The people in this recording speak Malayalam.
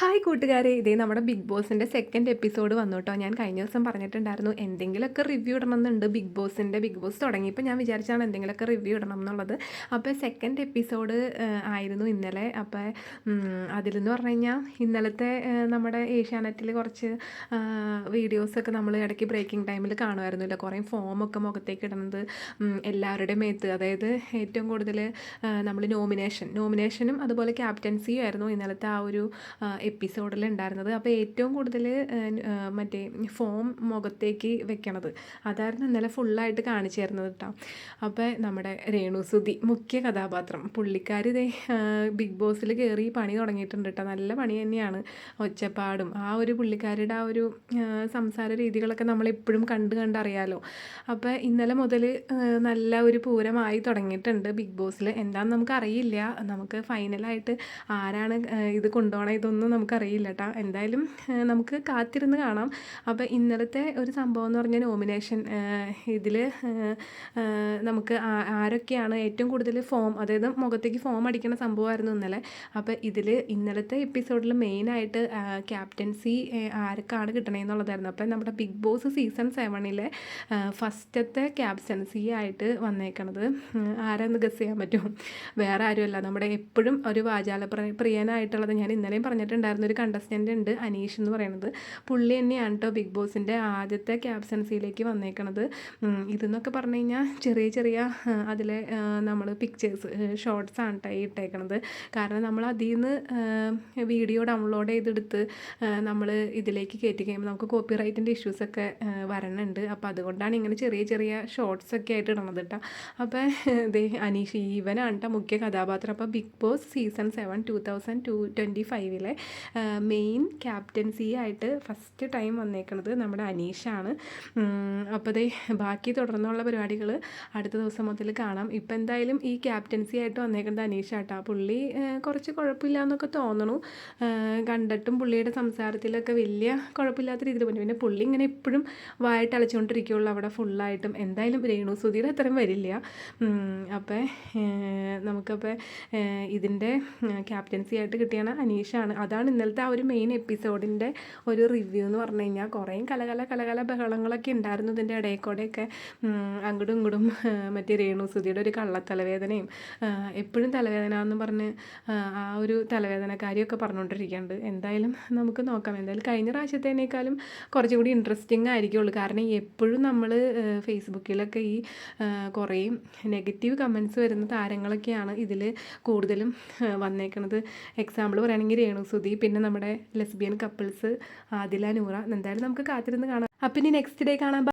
ഹായ് കൂട്ടുകാരെ. ഇതേ നമ്മുടെ ബിഗ് ബോസിന്റെ സെക്കൻഡ് എപ്പിസോഡ് വന്നു കേട്ടോ ഞാൻ കഴിഞ്ഞ ദിവസം പറഞ്ഞിട്ടുണ്ടായിരുന്നു എന്തെങ്കിലുമൊക്കെ റിവ്യൂ ഇടണമെന്നുണ്ട്. ബിഗ് ബോസിന്റെ ബിഗ് ബോസ് തുടങ്ങിയപ്പോൾ ഞാൻ വിചാരിച്ചാണ് എന്തെങ്കിലുമൊക്കെ റിവ്യൂ ഇടണം എന്നുള്ളത് അപ്പോൾ സെക്കൻഡ് എപ്പിസോഡ് ആയിരുന്നു ഇന്നലെ. അപ്പോൾ അതിലെന്ന് പറഞ്ഞു കഴിഞ്ഞാൽ ഇന്നലത്തെ നമ്മുടെ ഏഷ്യാനെറ്റിൽ കുറച്ച് വീഡിയോസൊക്കെ നമ്മൾ ഇടയ്ക്ക് ബ്രേക്കിംഗ് ടൈമിൽ കാണുമായിരുന്നില്ല. കുറേ ഫോമൊക്കെ മുഖത്തേക്ക് ഇടുന്നത് എല്ലാവരുടെയും മേത്ത്. അതായത് ഏറ്റവും കൂടുതൽ നമ്മൾ നോമിനേഷൻ നോമിനേഷനും അതുപോലെ ക്യാപ്റ്റൻസിയും ആയിരുന്നു ഇന്നലത്തെ ആ ഒരു എപ്പിസോഡിൽ ഉണ്ടായിരുന്നത് അപ്പോൾ ഏറ്റവും കൂടുതൽ മറ്റേ ഫോം മുഖത്തേക്ക് വെക്കണത്. അതായിരുന്നു ഇന്നലെ ഫുള്ളായിട്ട് കാണിച്ചു തരുന്നത് കേട്ടോ അപ്പോൾ നമ്മുടെ രേണുസുതി മുഖ്യ കഥാപാത്രം. പുള്ളിക്കാർ ഇതേ ബിഗ് ബോസിൽ കയറി പണി തുടങ്ങിയിട്ടുണ്ട് കേട്ടോ നല്ല പണി തന്നെയാണ് ഒച്ചപ്പാടും. ആ ഒരു പുള്ളിക്കാരുടെ ആ ഒരു സംസാര രീതികളൊക്കെ നമ്മളെപ്പോഴും കണ്ട് കണ്ടറിയാലോ അപ്പോൾ ഇന്നലെ മുതൽ നല്ല ഒരു പൂരമായി തുടങ്ങിയിട്ടുണ്ട് ബിഗ് ബോസിൽ എന്താണെന്ന് നമുക്കറിയില്ല നമുക്ക് ഫൈനലായിട്ട് ആരാണ് ഇത് കൊണ്ടുപോകണം ഇതൊന്നും നമുക്കറിയില്ല കേട്ടോ എന്തായാലും നമുക്ക് കാത്തിരുന്ന് കാണാം. അപ്പോൾ ഇന്നലത്തെ ഒരു സംഭവം എന്ന് പറഞ്ഞാൽ നോമിനേഷൻ ഇതിൽ നമുക്ക് ആരൊക്കെയാണ് ഏറ്റവും കൂടുതൽ ഫോം അതായത് മുഖത്തേക്ക് ഫോം അടിക്കുന്ന സംഭവമായിരുന്നു ഇന്നലെ. അപ്പോൾ ഇതിൽ ഇന്നലത്തെ എപ്പിസോഡിൽ മെയിനായിട്ട് ക്യാപ്റ്റൻസി ആർക്കാണ് കിട്ടണമെന്നുള്ളതായിരുന്നു അപ്പോൾ നമ്മുടെ ബിഗ് ബോസ് സീസൺ സെവനിലെ ഫസ്റ്റത്തെ ക്യാപ്റ്റൻസി ആയിട്ട് വന്നേക്കണത് ആരാന്ന് ഗസ് ചെയ്യാൻ പറ്റും വേറെ ആരുമല്ല. നമ്മുടെ എപ്പോഴും ഒരു വാചാല പ്രിയനായിട്ടുള്ളത് ഞാൻ ഇന്നലെയും പറഞ്ഞിട്ടുണ്ടായിരുന്ന. ഒരു കണ്ടസ്റ്റന്റ് ഉണ്ട് അനീഷ് എന്ന് പറയുന്നത്. പുള്ളി തന്നെയാണ് കേട്ടോ ബിഗ് ബോസിന്റെ ആദ്യത്തെ ക്യാപ്സൻസിയിലേക്ക് വന്നേക്കണത്. ഇതെന്നൊക്കെ പറഞ്ഞു കഴിഞ്ഞാൽ ചെറിയ ചെറിയ അതിലെ നമ്മൾ പിക്ചേഴ്സ് ഷോർട്സ് ആണ് കേട്ടോ ഇട്ടേക്കണത്. കാരണം നമ്മൾ അതിൽ നിന്ന് വീഡിയോ ഡൗൺലോഡ് ചെയ്തെടുത്ത് നമ്മൾ ഇതിലേക്ക് കയറ്റി കഴിയുമ്പോൾ നമുക്ക് കോപ്പി റൈറ്റിന്റെ ഇഷ്യൂസൊക്കെ വരണുണ്ട്. അപ്പോൾ അതുകൊണ്ടാണ് ഇങ്ങനെ ചെറിയ ചെറിയ ഷോർട്സ് ഒക്കെ ആയിട്ട് ഇടണത് കേട്ടോ അപ്പോൾ ദേ അനീഷ് ഈവനാണ് കേട്ടോ മുഖ്യ കഥാപാത്രം. അപ്പോൾ big boss season seven two thousand two twenty ഫൈവിലെ main captaincy ആയിട്ട് ഫസ്റ്റ് ടൈം വന്നേക്കുന്നത് നമ്മുടെ അനീഷാണ്. അപ്പോൾ അതേ ബാക്കി തുടർന്നുള്ള പരിപാടികൾ അടുത്ത ദിവസം മുതൽ കാണാം. ഇപ്പം എന്തായാലും ഈ ക്യാപ്റ്റൻസി ആയിട്ട് വന്നേക്കുന്നത് അനീഷാട്ടാ. പുള്ളി കുറച്ച് കുഴപ്പമില്ല എന്നൊക്കെ തോന്നണു കണ്ടിട്ടും പുള്ളിയുടെ സംസാരത്തിലൊക്കെ വലിയ കുഴപ്പമില്ലാത്ത രീതിയിൽ പറഞ്ഞു. പിന്നെ പുള്ളി ഇങ്ങനെ എപ്പോഴും വായിട്ട് അലച്ചുകൊണ്ടിരിക്കുകയുള്ളൂ അവിടെ ഫുള്ളായിട്ടും എന്തായാലും രേണു സുധീർ അത്രയും വരില്ല. അപ്പോൾ നമുക്കപ്പോൾ ഇതിന്റെ ക്യാപ്റ്റൻസി ആയിട്ട് കിട്ടിയാണ് അനീഷാണ്. അതാണ് ഇന്നലത്തെ ആ ഒരു മെയിൻ എപ്പിസോഡിന്റെ ഒരു റിവ്യൂ എന്ന് പറഞ്ഞു കഴിഞ്ഞാൽ കുറേ കലകല കലകല ബഹളങ്ങളൊക്കെ ഉണ്ടായിരുന്നു ഇതിന്റെ ഇടയിൽ കൂടെയൊക്കെ അങ്ങോട്ടും ഇങ്ങോട്ടും മറ്റേ രേണു സുധിയുടെ ഒരു കള്ളത്തലവേദനയും എപ്പോഴും തലവേദന എന്ന് പറഞ്ഞ് ആ ഒരു തലവേദനക്കാരിയൊക്കെ പറഞ്ഞുകൊണ്ടിരിക്കുന്നുണ്ട്. എന്തായാലും നമുക്ക് നോക്കാം. എന്തായാലും കഴിഞ്ഞ പ്രാവശ്യത്തേനേക്കാളും കുറച്ചും കൂടി ഇൻട്രസ്റ്റിംഗ് ആയിരിക്കുള്ളൂ. കാരണം എപ്പോഴും നമ്മൾ ഫേസ്ബുക്കിലൊക്കെ ഈ കുറേ നെഗറ്റീവ് കമൻസ് വരുന്ന താരങ്ങളൊക്കെയാണ് ഇതിൽ കൂടുതലും വന്നേക്കുന്നത് എക്സാമ്പിൾ പറയുകയാണെങ്കിൽ രേണുസുതി പിന്നെ നമ്മുടെ ലെസ്ബിയൻ കപ്പിൾസ് ആദില നൂറ എന്തായാലും നമുക്ക് കാത്തിരുന്ന് കാണാം. അപ്പം ഇനി നെക്സ്റ്റ് ഡേ കാണാൻ